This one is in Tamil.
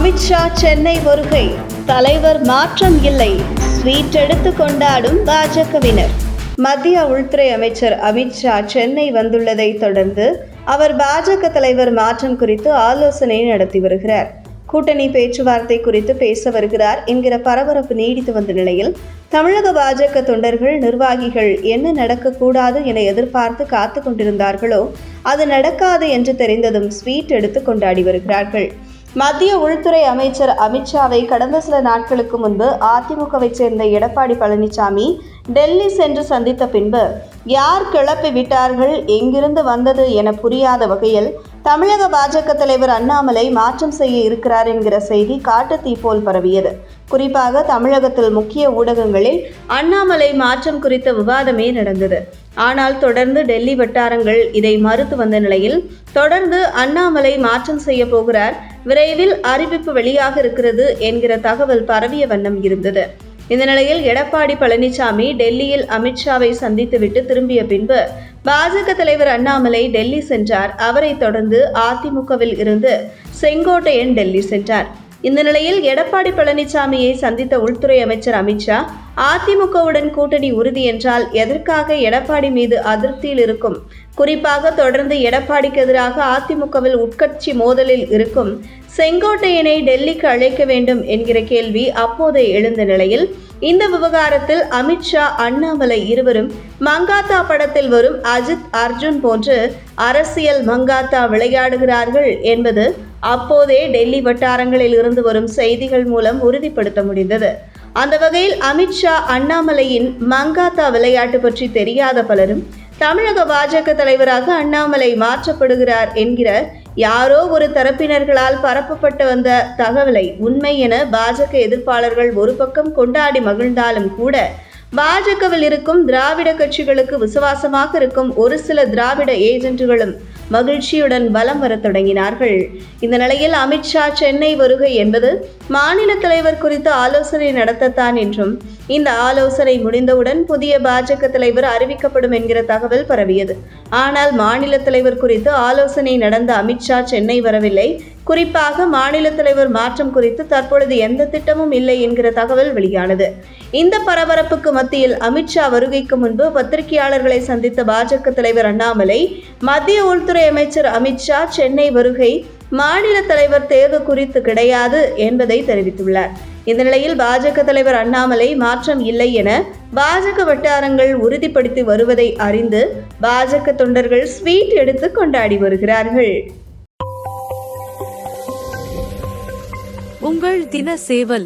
அமித்ஷா சென்னை வருகை. தலைவர் மாற்றம் இல்லை. ஸ்வீட் எடுத்து கொண்டாடும் பாஜகவினர். மத்திய உள்துறை அமைச்சர் அமித்ஷா சென்னை வந்துள்ளதை தொடர்ந்து அவர் பாஜக தலைவர் மாற்றம் குறித்து ஆலோசனை நடத்தி வருகிறார். கூட்டணி பேச்சுவார்த்தை குறித்து பேச வருகிறார் என்கிற பரபரப்பு நீடித்து வந்த நிலையில் தமிழக பாஜக தொண்டர்கள் நிர்வாகிகள் என்ன நடக்கக்கூடாது என எதிர்பார்த்து காத்து கொண்டிருந்தார்களோ அது நடக்காது என்று தெரிந்ததும் ஸ்வீட் எடுத்து கொண்டாடி வருகிறார்கள். மத்திய உள்துறை அமைச்சர் அமித்ஷாவை கடந்த சில நாட்களுக்கு முன்பு அதிமுகவைச் சேர்ந்த எடப்பாடி பழனிசாமி டெல்லி சென்று சந்தித்த பின்பு யார் கிளப்பி விட்டார்கள்? எங்கிருந்து வந்தது? என புரியாத வகையில் தமிழக பாஜக தலைவர் அண்ணாமலை மாற்றம் செய்ய இருக்கிறார் என்கிற செய்தி காட்டுத்தீ போல் பரவியது. குறிப்பாக தமிழகத்தில் முக்கிய ஊடகங்களில் அண்ணாமலை மாற்றம் குறித்த விவாதமே நடந்தது. ஆனால் தொடர்ந்து டெல்லி வட்டாரங்கள் இதை மறுத்து வந்த நிலையில் தொடர்ந்து அண்ணாமலை மாற்றம் செய்ய போகிறார் விரைவில் அறிவிப்பு வெளியாக இருக்கிறது என்கிற தகவல் பரவிய வண்ணம் இருந்தது. இந்த நிலையில் எடப்பாடி பழனிசாமி டெல்லியில் அமித்ஷாவை சந்தித்துவிட்டு திரும்பிய பின்பு பாஜக தலைவர் அண்ணாமலை டெல்லி சென்றார். அவரைத் தொடர்ந்து அதிமுகவில் இருந்து செங்கோட்டையன் டெல்லி சென்றார். இந்த நிலையில் எடப்பாடி பழனிசாமியை சந்தித்த உள்துறை அமைச்சர் அமித்ஷா அதிமுகவுடன் கூட்டணி உறுதி என்றால் எதற்காக எடப்பாடி மீது அதிருப்தியில் இருக்கும்? குறிப்பாக தொடர்ந்து எடப்பாடிக்கு எதிராக அதிமுகவில் உட்கட்சி மோதலில் இருக்கும் செங்கோட்டையனை டெல்லிக்கு அழைக்க வேண்டும் என்கிற கேள்வி அப்போதே எழுந்த நிலையில் இந்த விவகாரத்தில் அமித்ஷா அண்ணாமலை இருவரும் மங்காத்தா படத்தில் வரும் அஜித் அர்ஜுன் போன்று அரசியல் மங்காத்தா விளையாடுகிறார்கள் என்பது அப்போதே டெல்லி வட்டாரங்களில் இருந்து வரும் செய்திகள் மூலம் உறுதிப்படுத்த முடிந்தது. அந்த வகையில் அமித்ஷா அண்ணாமலையின் மங்காத்தா விளையாட்டு பற்றி தெரியாத பலரும் தமிழக பாஜக தலைவராக அண்ணாமலை மாற்றப்படுகிறார் என்கிற யாரோ ஒரு தரப்பினர்களால் பரப்பப்பட்டு வந்த தகவலை உண்மை என பாஜக எதிர்ப்பாளர்கள் ஒரு பக்கம் கொண்டாடி மகிழ்ந்தாலும் கூட பாஜகவில் இருக்கும் திராவிட கட்சிகளுக்கு விசுவாசமாக இருக்கும் ஒரு சில திராவிட ஏஜென்ட்டுகளும் மகிழ்ச்சியுடன் பலம் வரத் தொடங்கினார்கள். இந்த நிலையில் அமித்ஷா சென்னை வருகை என்பது மாநில தலைவர் குறித்து ஆலோசனை நடத்தத்தான் என்றும் இந்த ஆலோசனை முடிந்தவுடன் புதிய பாஜக தலைவர் அறிவிக்கப்படும் என்கிற தகவல் பரவியது. ஆனால் மாநில தலைவர் குறித்து ஆலோசனை நடந்த அமித்ஷா சென்னை வரவில்லை. குறிப்பாக மாநில தலைவர் மாற்றம் குறித்து தற்பொழுது எந்த திட்டமும் இல்லை என்கிற தகவல் வெளியானது. இந்த பரபரப்புக்கு மத்தியில் அமித்ஷா வருகைக்கு முன்பு பத்திரிகையாளர்களை சந்தித்த பாஜக தலைவர் அண்ணாமலை மத்திய உள்துறை உள்துறை அமைச்சர் அமித்ஷா சென்னை வருகை மாநில தலைவர் தேர்வு குறித்து கிடையாது என்பதை தெரிவித்துள்ளார். இந்த நிலையில் பாஜக தலைவர் அண்ணாமலை மாற்றம் இல்லை என பாஜக வட்டாரங்கள் உறுதிப்படுத்தி வருவதை அறிந்து பாஜக தொண்டர்கள் ஸ்வீட் எடுத்து கொண்டாடி வருகிறார்கள். உங்கள் தின சேவல்